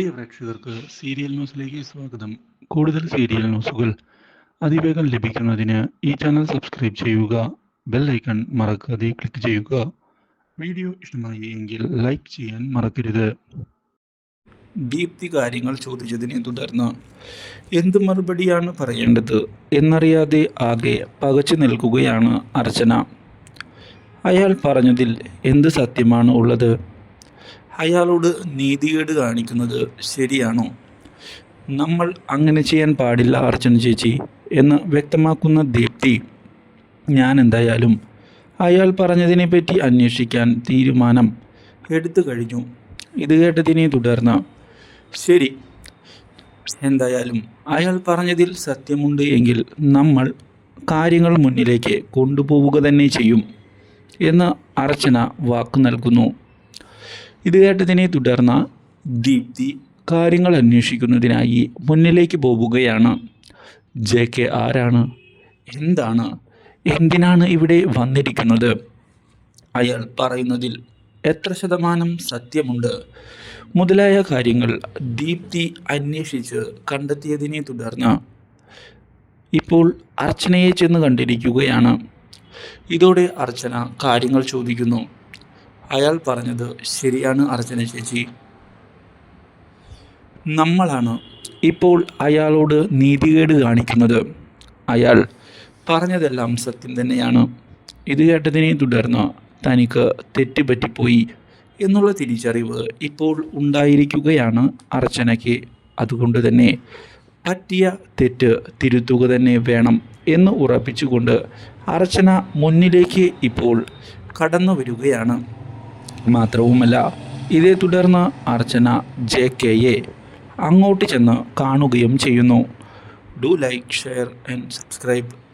പ്രിയ പ്രേക്ഷകർക്ക് സീരിയൽ ന്യൂസിലേക്ക് സ്വാഗതം. കൂടുതൽ സീരിയൽ ന്യൂസുകൾ അതിവേഗം ലഭിക്കുന്നതിന് ഈ ചാനൽ സബ്സ്ക്രൈബ് ചെയ്യുക ബെൽ ഐക്കൺ മറക്കാതെ ക്ലിക്ക് ചെയ്യുക. വീഡിയോ ഇഷ്ടമായി എങ്കിൽ ലൈക്ക് ചെയ്യാൻ മറക്കരുത്. ദീപ്തി കാര്യങ്ങൾ ചോദിച്ചതിനെ തുടർന്ന് എന്ത് മറുപടിയാണ് പറയേണ്ടത് എന്നറിയാതെ ആകെ പകച്ചു നിൽക്കുകയാണ് അർച്ചന. അയാൾ പറഞ്ഞതിൽ എന്ത് സത്യമാണ് ഉള്ളത്? അയാളോട് നീതികേട് കാണിക്കുന്നത് ശരിയാണോ? നമ്മൾ അങ്ങനെ ചെയ്യാൻ പാടില്ല അർച്ചന ചേച്ചി എന്ന് വ്യക്തമാക്കുന്ന ദീപ്തി ഞാൻ എന്തായാലും അയാൾ പറഞ്ഞതിനെപ്പറ്റി അന്വേഷിക്കാൻ തീരുമാനം എടുത്തു കഴിഞ്ഞു. ഇത് കേട്ടതിനെ തുടർന്ന് ശരി. എന്തായാലും അയാൾ പറഞ്ഞതിൽ സത്യമുണ്ട് എങ്കിൽ നമ്മൾ കാര്യങ്ങൾ മുന്നിലേക്ക് കൊണ്ടുപോവുക തന്നെ ചെയ്യും എന്ന് അർച്ചന വാക്ക് നൽകുന്നു. ഇത് കേട്ടതിനെ തുടർന്ന് ദീപ്തി കാര്യങ്ങൾ അന്വേഷിക്കുന്നതിനായി മുന്നിലേക്ക് പോവുകയാണ്. ജെ കെ ആരാണ്? എന്താണ്? എന്തിനാണ് ഇവിടെ വന്നിരിക്കുന്നത്? അയാൾ പറയുന്നതിൽ എത്ര ശതമാനം സത്യമുണ്ട്? മുതലായ കാര്യങ്ങൾ ദീപ്തി അന്വേഷിച്ച് കണ്ടെത്തിയതിനെ തുടർന്ന് ഇപ്പോൾ അർച്ചനയെ ചെന്ന് കണ്ടിരിക്കുകയാണ്. ഇതോടെ അർച്ചന കാര്യങ്ങൾ ചോദിക്കുന്നു. അയാൾ പറഞ്ഞത് ശരിയാണ് അർച്ചന ചേച്ചി. നമ്മളാണ് ഇപ്പോൾ അയാളോട് നീതികേട് കാണിക്കുന്നത്. അയാൾ പറഞ്ഞതെല്ലാം സത്യം തന്നെയാണ്. ഇത് കേട്ടതിനെ തുടർന്ന് തനിക്ക് തെറ്റുപറ്റിപ്പോയി എന്നുള്ള തിരിച്ചറിവ് ഇപ്പോൾ ഉണ്ടായിരിക്കുകയാണ് അർച്ചനയ്ക്ക്. അതുകൊണ്ട് തന്നെ പറ്റിയ തെറ്റ് തിരുത്തുക തന്നെ വേണം എന്ന് ഉറപ്പിച്ചുകൊണ്ട് അർച്ചന മുന്നിലേക്ക് ഇപ്പോൾ കടന്നു വരികയാണ് മാത്രവുമല്ല ഇതേ തുടർന്ന് അർച്ചന ജെ കെയെ അങ്ങോട്ട് ചെന്ന് കാണുകയും ചെയ്യുന്നു. Do like share and subscribe.